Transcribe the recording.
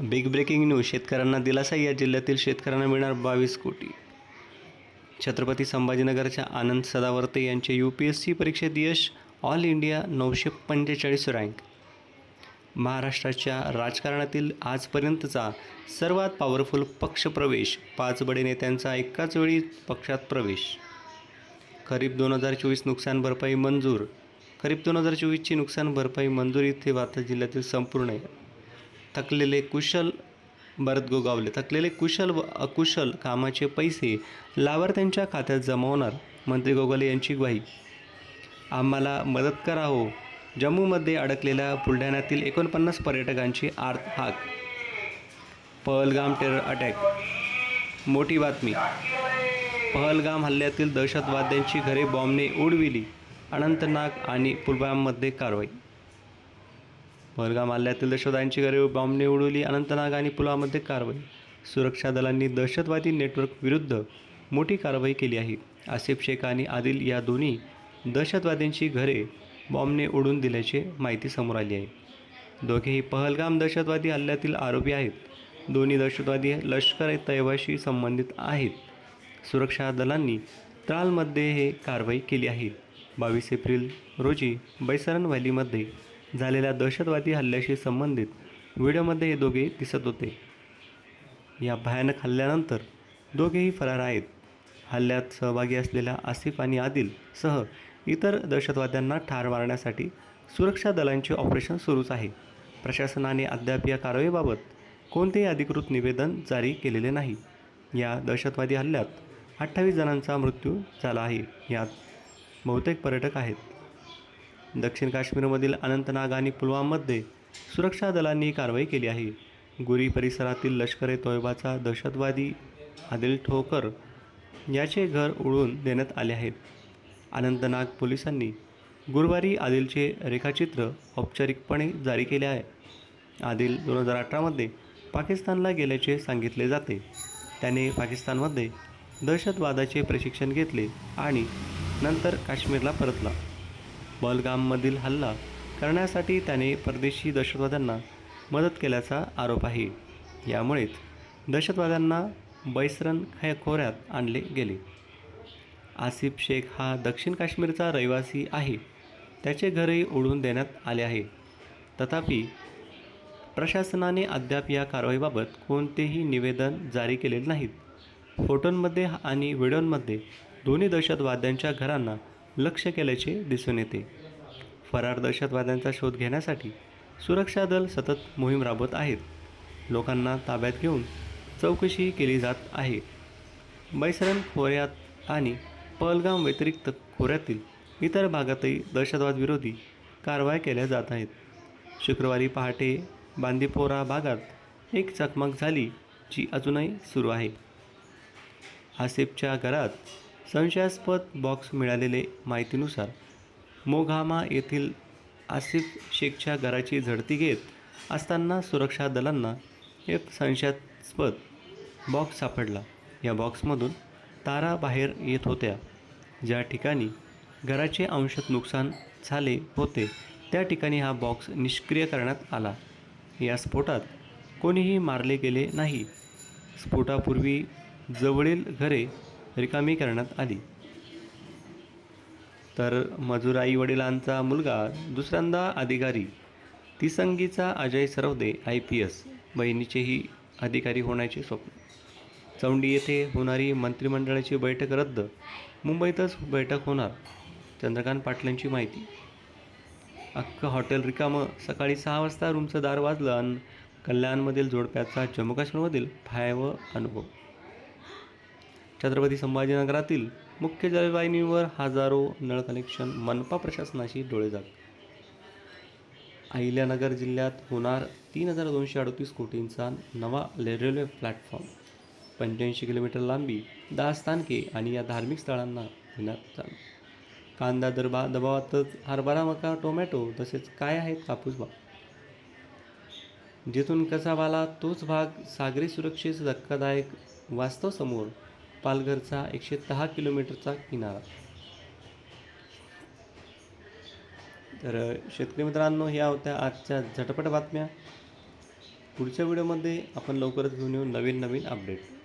Big breaking news शेतकऱ्यांना दिलासा या जिल्ह्यातील शेतकऱ्यांना मिळणार बावीस कोटी. छत्रपती संभाजीनगरच्या आनंद सदावर्ते यांचे यू पी एस सी परीक्षेत यश ऑल इंडिया नऊशे पंचेचाळीस रँक महाराष्ट्राच्या राजकारणातील आजपर्यंतचा सर्वात पॉवरफुल पक्षप्रवेश पाच बडे नेत्यांचा एकाच वेळी पक्षात प्रवेश. खरीप दोन हजार चोवीस नुकसान भरपाई मंजूर. खरीप दोन हजार चोवीसची नुकसान भरपाई मंजूर इथे वार्ता जिल्ह्यातील संपूर्ण आहे थकलेले कुशल भरत गोगावले. थकलेले कुशल व अकुशल कामाचे पैसे लाभार्थ्यांच्या खात्यात जमा होणार मंत्री गोगावले यांची ग्वाही. आम्हाला मदत करा हो. जम्मूमध्ये अडकलेल्या बुलढाण्यातील एकोणपन्नास पर्यटकांची आर्त हाक. पहलगाम टेरर अटॅक मोठी बातमी. पहलगाम हल्ल्यातील दहशतवाद्यांची घरे बॉम्बने उडविली. अनंतनाग आणि पुलवाममध्ये कारवाई. बलगाम हल्ल्यातील दहशतवाद्यांची घरे बॉम्बने उडवली अनंतनाग आणि पुलामध्ये कारवाई. सुरक्षा दलांनी दहशतवादी नेटवर्क विरुद्ध मोठी कारवाई केली आहे. आसिफ शेख आणि आदिल या दोन्ही दहशतवाद्यांची घरे बॉम्बने उडून दिल्याची माहिती समोर आली आहे. दोघेही पहलगाम दहशतवादी हल्ल्यातील आरोपी आहेत. दोन्ही दहशतवादी लष्कर तैवाशी संबंधित आहेत. सुरक्षा दलांनी त्रालमध्ये हे कारवाई केली आहे. बावीस एप्रिल रोजी बैसरन व्हॅलीमध्ये झालेल्या दहशतवादी हल्ल्याशी संबंधित व्हिडिओमध्ये हे दोघे दिसत होते. या भयानक हल्ल्यानंतर दोघेही फरार आहेत. हल्ल्यात सहभागी असलेल्या आसिफ आणि आदिल सह इतर दहशतवाद्यांना ठार मारण्यासाठी सुरक्षा दलांचे ऑपरेशन सुरूच आहे. प्रशासनाने अद्याप या कारवाईबाबत कोणतेही अधिकृत निवेदन जारी केलेले नाही. या दहशतवादी हल्ल्यात अठ्ठावीस जणांचा मृत्यू झाला आहे. यात बहुतेक पर्यटक आहेत. दक्षिण काश्मीरमधील अनंतनाग आणि पुलवामामध्ये सुरक्षा दलांनी कारवाई केली आहे. गुरी परिसरातील लष्कर ए तोयबाचा दहशतवादी आदिल ठोकर याचे घर उडवून देण्यात आले आहेत. अनंतनाग पोलिसांनी गुरुवारी आदिलचे रेखाचित्र औपचारिकपणे जारी केले आहे. आदिल दोन हजार अठरामध्ये पाकिस्तानला गेल्याचे सांगितले जाते. त्याने पाकिस्तानमध्ये दहशतवादाचे प्रशिक्षण घेतले आणि नंतर काश्मीरला परतला. बलगाममधील हल्ला करण्यासाठी त्याने परदेशी दहशतवाद्यांना मदत केल्याचा आरोप आहे. यामुळेच दहशतवाद्यांना बैसरन खय खोऱ्यात आणले गेले. आसिफ शेख हा दक्षिण काश्मीरचा रहिवासी आहे. त्याचे घरही ओढून देण्यात आले आहे. तथापि प्रशासनाने अद्याप या कारवाईबाबत कोणतेही निवेदन जारी केलेले नाहीत. फोटोंमध्ये आणि व्हिडिओंमध्ये दोन्ही दहशतवाद्यांच्या घरांना लक्ष केल्याचे दिसून येते. फरार दहशतवाद्यांचा शोध घेण्यासाठी सुरक्षा दल सतत मोहीम राबवत आहेत. लोकांना ताब्यात घेऊन चौकशी केली जात आहे. बैसरन खोऱ्यात आणि पहलगाम व्यतिरिक्त खोऱ्यातील इतर भागातही दहशतवादविरोधी कारवाया केल्या जात आहेत. शुक्रवारी पहाटे बांदीपोरा भागात एक चकमक झाली जी अजूनही सुरू आहे. आसिफच्या घरात संशयास्पद बॉक्स मिळालेले माहितीनुसार मोघामा येथील आसिफ शेखच्या घराची झडती घेत असताना सुरक्षा दलांना एक संशयास्पद बॉक्स सापडला. या बॉक्समधून तारा बाहेर येत होत्या. ज्या ठिकाणी घराचे अंशत नुकसान झाले होते त्या ठिकाणी हा बॉक्स निष्क्रिय करण्यात आला. या स्फोटात कोणीही मारले गेले नाही. स्फोटापूर्वी जवळील घरे रिकामी करण्यात आली. तर मजूर आई वडिलांचा मुलगा दुसऱ्यांदा अधिकारी तिसंगीचा Ajay Sarvade I P S बहिणीचेही अधिकारी होण्याचे स्वप्न. चौंडी येथे होणारी मंत्रिमंडळाची बैठक रद्द. मुंबईतच बैठक होणार चंद्रकांत पाटलांची माहिती. अख्खं हॉटेल रिकामं. सकाळी सहा वाजता रूमचं दार वाजलं आणि कल्याणमधील जोडप्याचा जम्मू काश्मीरमधील फायव अनुभव. छत्रपती संभाजीनगरातील मुख्य जलवाहिनीवर हजारो नळ कनेक्शन मनपा प्रशासनाशी डोळेजाग अहिल्यानगर जिल्ह्यात होणार तीन हजार दोनशे अडतीस कोटींचा नवा रेल्वे प्लॅटफॉर्म. पंच्याऐंशी किलोमीटर लांबी दहा स्थानके आणि या धार्मिक स्थळांना घेण्यात चालू. कांदा दरबा दबावातच हरभरा मका टोमॅटो तसेच काय आहेत कापूस भाग जिथून कसा वाला तोच भाग सागरी सुरक्षेस धक्कादायक वास्तव समोर पालघरचा एकशे दहा किलोमीटरचा किनारा. तर शेतकरी मित्रांनो ह्या होत्या आजच्या झटपट बातम्या. पुढच्या व्हिडिओमध्ये आपण लवकरच घेऊन येऊ नवीन नवीन अपडेट.